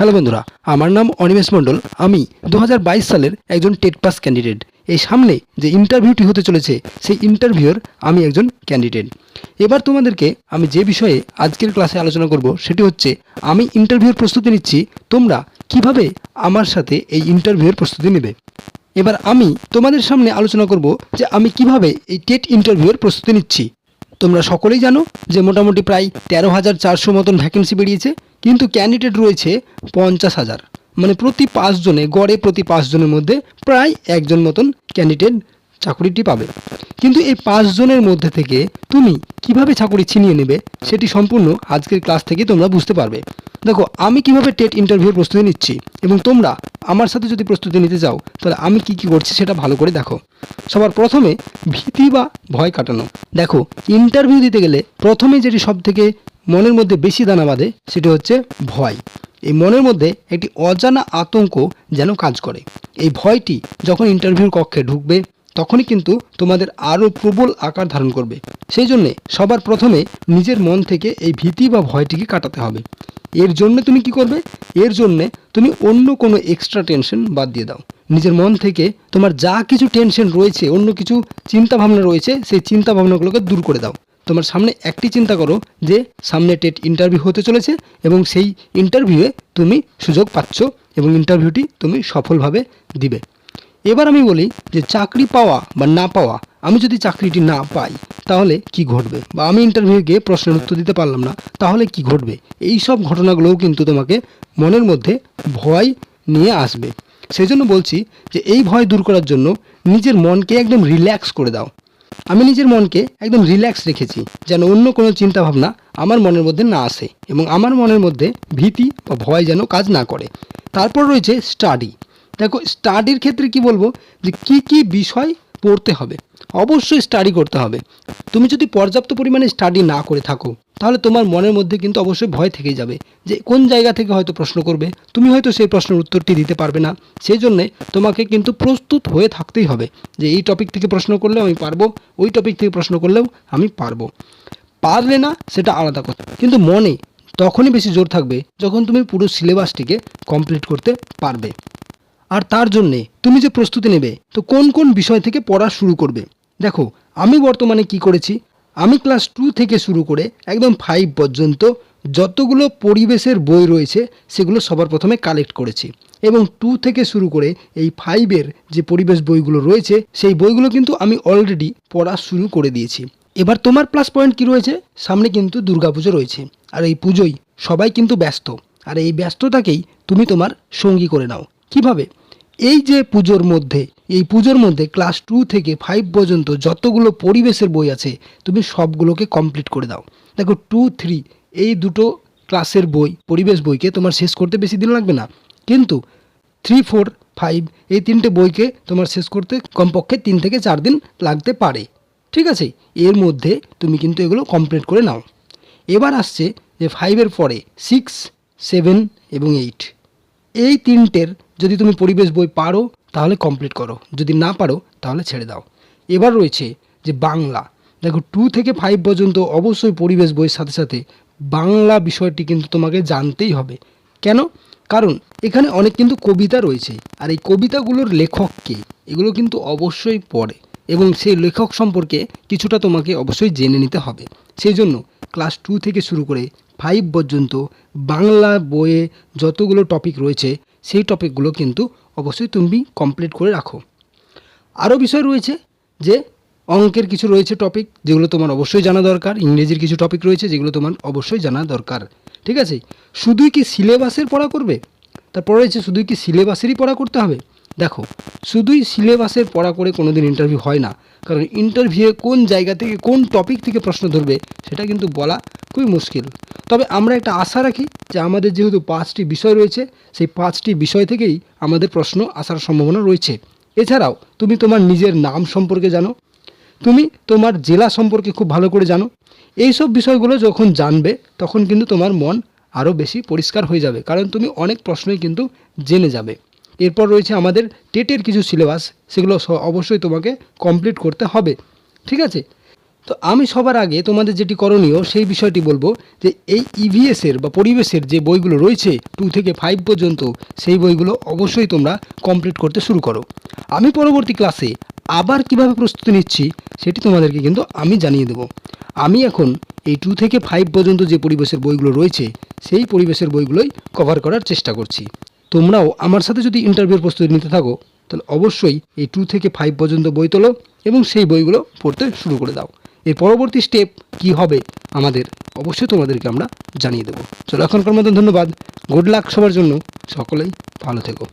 Hello বন্ধুরা, আমার নাম অনিমেষ মণ্ডল। আমি দু হাজার বাইশ সালের একজন টেট পাস ক্যান্ডিডেট এই সামনে যে ইন্টারভিউটি হতে চলেছে, সেই ইন্টারভিউর আমি একজন ক্যান্ডিডেট এবার তোমাদেরকে আমি যে বিষয়ে আজকের ক্লাসে আলোচনা করব, সেটি হচ্ছে আমি ইন্টারভিউর প্রস্তুতি নিচ্ছি, তোমরা কীভাবে আমার সাথে এই ইন্টারভিউর প্রস্তুতি নেবে? এবার আমি তোমাদের সামনে আলোচনা করব যে আমি কীভাবে এই টেট ইন্টারভিউয়ের প্রস্তুতি নিচ্ছি। তোমরা সকলেই জানো যে মোটামুটি প্রায় তেরো হাজার চারশো মতন ভ্যাকেন্সি বেরিয়েছে, কিন্তু ক্যান্ডিডেট রয়েছে পঞ্চাশ হাজার। মানে প্রতি পাঁচজনে, গড়ে প্রতি পাঁচজনের মধ্যে প্রায় একজন মতন ক্যান্ডিডেট চাকুরিটি পাবে। কিন্তু এই পাঁচজনের মধ্যে থেকে তুমি কীভাবে চাকুরি ছিনিয়ে নেবে, সেটি সম্পূর্ণ আজকের ক্লাস থেকে তোমরা বুঝতে পারবে। দেখো, আমি কীভাবে টেট ইন্টারভিউর প্রস্তুতি নিচ্ছি? এবং তোমরা আমার সাথে যদি প্রস্তুতি নিতে চাও, তাহলে আমি কি কি করছি সেটা ভালো করে দেখো। সবার প্রথমে ভীতি বা ভয় কাটানো। দেখো ইন্টারভিউ দিতে গেলে প্রথমে যেটি সব থেকে মনের মধ্যে বেশি দানা বাঁধে, সেটি হচ্ছে ভয়। এই মনের মধ্যে একটি অজানা আতঙ্ক যেন কাজ করে। এই ভয়টি যখন ইন্টারভিউর কক্ষে ঢুকবে, তখনই কিন্তু তোমাদের আরও প্রবল আকার ধারণ করবে। সেই জন্যে সবার প্রথমে নিজের মন থেকে এই ভীতি বা ভয়টিকে কাটাতে হবে। এর জন্য তুমি কি করবে? এর জন্যে তুমি অন্য কোনো এক্সট্রা টেনশন বাদ দিয়ে দাও। নিজের মন থেকে তোমার যা কিছু টেনশন রয়েছে, অন্য কিছু চিন্তা ভাবনা রয়েছে, সেই চিন্তা ভাবনাগুলোকে দূর করে দাও। তোমার সামনে একটি চিন্তা করো যে, সামনে টেট ইন্টারভিউ হতে চলেছে এবং সেই ইন্টারভিউয়ে তুমি সুযোগ পাচ্ছ এবং ইন্টারভিউটি তুমি সফলভাবে দিবে। এবার আমি বলি যে চাকরি পাওয়া বা না পাওয়া, আমি যদি চাকরিটি না পাই, তাহলে কি ঘটবে? বা আমি ইন্টারভিউ গিয়ে প্রশ্নের উত্তর দিতে পারলাম না, তাহলে কি ঘটবে? এই সব ঘটনাগুলোও কিন্তু তোমাকে মনের মধ্যে ভয় নিয়ে আসবে। সেই জন্য বলছি যে এই ভয় দূর করার জন্য নিজের মনকে একদম রিল্যাক্স করে দাও। আমি নিজের মনকে একদম রিল্যাক্স রেখেছি, যেন অন্য কোনো চিন্তা ভাবনা আমার মনের মধ্যে না আসে এবং আমার মনের মধ্যে ভীতি বা ভয় যেন কাজ না করে। তারপর রয়েছে স্টাডি দেখো স্টাডির ক্ষেত্রে কি বলব? যে কি কি বিষয় পড়তে হবে? অবশ্যই স্টাডি করতে হবে। তুমি যদি পর্যাপ্ত পরিমাণে স্টাডি না করে থাকো, তাহলে তোমার মনের মধ্যে কিন্তু অবশ্যই ভয় থেকেই যাবে যে কোন জায়গা থেকে হয়তো প্রশ্ন করবে। তুমি হয়তো সেই প্রশ্নের উত্তরটি দিতে পারবে না। সেই জন্যে তোমাকে কিন্তু প্রস্তুত হয়ে থাকতেই হবে যে এই টপিক থেকে প্রশ্ন করলেও আমি পারব, ওই টপিক থেকে প্রশ্ন করলেও আমি পারব। পারলে না, সেটা আলাদা কথা। কিন্তু মনে তখনই বেশি জোর থাকবে যখন তুমি পুরো সিলেবাসটিকে কমপ্লিট করতে পারবে। আর তার জন্যে তুমি যে প্রস্তুতি নেবে, তো কোন কোন বিষয় থেকে পড়া শুরু করবে? দেখো, আমি বর্তমানে কি করেছি? আমি ক্লাস টু থেকে শুরু করে একদম ফাইভ পর্যন্ত যতগুলো পরিবেশের বই রয়েছে, সেগুলো সবার প্রথমে কালেক্ট করেছি। এবং টু থেকে শুরু করে এই ফাইভের যে পরিবেশ বইগুলো রয়েছে, সেই বইগুলো কিন্তু আমি অলরেডি পড়া শুরু করে দিয়েছি। এবার তোমার প্লাস পয়েন্ট কি রয়েছে? সামনে কিন্তু দুর্গাপুজো রয়েছে। আর এই পুজোয় সবাই কিন্তু ব্যস্ত। আর এই ব্যস্ততাকেই তুমি তোমার সঙ্গী করে নাও। কীভাবে? এই যে পুজোর মধ্যে, এই পুজোর মধ্যে ক্লাস টু থেকে ফাইভ পর্যন্ত যতগুলো পরিবেশের বই আছে, তুমি সবগুলোকে কমপ্লিট করে দাও। দেখো টু থ্রি এই দুটো ক্লাসের বই, পরিবেশ বইকে তোমার শেষ করতে বেশি দিন লাগবে না। কিন্তু থ্রি ফোর ফাইভ এই তিনটে বইকে তোমার শেষ করতে কমপক্ষে তিন থেকে চার দিন লাগতে পারে। ঠিক আছে? এর মধ্যে তুমি কিন্তু এগুলো কমপ্লিট করে নাও। এবার আসছে যে ফাইভের পরে সিক্স সেভেন এবং এইট এই তিনটের যদি তুমি পরিবেশ বই পারো, তাহলে কমপ্লিট করো। যদি না পারো, তাহলে ছেড়ে দাও। এবার রয়েছে যে বাংলা। দেখো টু থেকে ফাইভ পর্যন্ত অবশ্যই পরিবেশ বইয়ের সাথে সাথে বাংলা বিষয়টি কিন্তু তোমাকে জানতেই হবে। কেন? কারণ এখানে অনেক কিন্তু কবিতা রয়েছে। আর এই কবিতাগুলোর লেখক কে? এগুলো কিন্তু অবশ্যই পড়ে। এবং সেই লেখক সম্পর্কে কিছুটা তোমাকে অবশ্যই জেনে নিতে হবে। সেই জন্য ক্লাস টু থেকে শুরু করে ফাইভ পর্যন্ত বাংলা বইয়ে যতগুলো টপিক রয়েছে সেই টপিকগুলো কিন্তু অবশ্যই তুমি কমপ্লিট করে রাখো। আরও বিষয় রয়েছে যে অঙ্কের কিছু রয়েছে টপিক যেগুলো তোমার অবশ্যই জানা দরকার, ইংরেজির কিছু টপিক রয়েছে যেগুলো তোমার অবশ্যই জানা দরকার। ঠিক আছে? শুধুই কি সিলেবাসের পড়া করবে? তারপর রয়েছে শুধুই কি সিলেবাসেরই পড়া করতে হবে? দেখো, শুধুই সিলেবাসের পড়া করে কোনো দিন ইন্টারভিউ হয় না। কারণ ইন্টারভিউয়ে কোন জায়গা থেকে কোন টপিক থেকে প্রশ্ন ধরবে, সেটা কিন্তু বলা খুবই মুশকিল। তবে আমরা একটা আশা রাখি যে আমাদের যেহেতু পাঁচটি বিষয় রয়েছে, সেই পাঁচটি বিষয় থেকেই আমাদের প্রশ্ন আসার সম্ভাবনা রয়েছে। এছাড়াও, তুমি তোমার নিজের নাম সম্পর্কে জানো। তুমি তোমার জেলা সম্পর্কে খুব ভালো করে জানো। এই সব বিষয়গুলো যখন জানবে, তখন কিন্তু তোমার মন আরও বেশি পরিষ্কার হয়ে যাবে। কারণ তুমি অনেক প্রশ্নই কিন্তু জেনে যাবে। এরপর রয়েছে আমাদের টেটের কিছু সিলেবাস। সেগুলো অবশ্যই তোমাকে কমপ্লিট করতে হবে। ঠিক আছে? তো আমি সবার আগে তোমাদের যেটি করণীয়, সেই বিষয়টি বলব যে এই ইভিএস এর বা পরিবেশের যে বইগুলো রয়েছে টু থেকে ফাইভ পর্যন্ত, সেই বইগুলো অবশ্যই তোমরা কমপ্লিট করতে শুরু করো। আমি পরবর্তী ক্লাসে আবার কীভাবে প্রস্তুতি নিচ্ছি, সেটি তোমাদেরকে কিন্তু আমি জানিয়ে দেবো। আমি এখন এই টু থেকে ফাইভ পর্যন্ত যে পরিবেশের বইগুলো রয়েছে, সেই পরিবেশের বইগুলোই কভার করার চেষ্টা করছি। তোমরাও আমার সাথে যদি ইন্টারভিউর প্রস্তুতি নিতে থাকো, তাহলে অবশ্যই এই টু থেকে ফাইভ পর্যন্ত বই তোলো এবং সেই বইগুলো পড়তে শুরু করে দাও। এর পরবর্তী স্টেপ কি হবে আমাদের? অবশ্যই তোমাদেরকে আমরা জানিয়ে দেবো। চলো, এখনকার মতন ধন্যবাদ। গুড লাক সবার জন্য। সকলেই ভালো থেকো।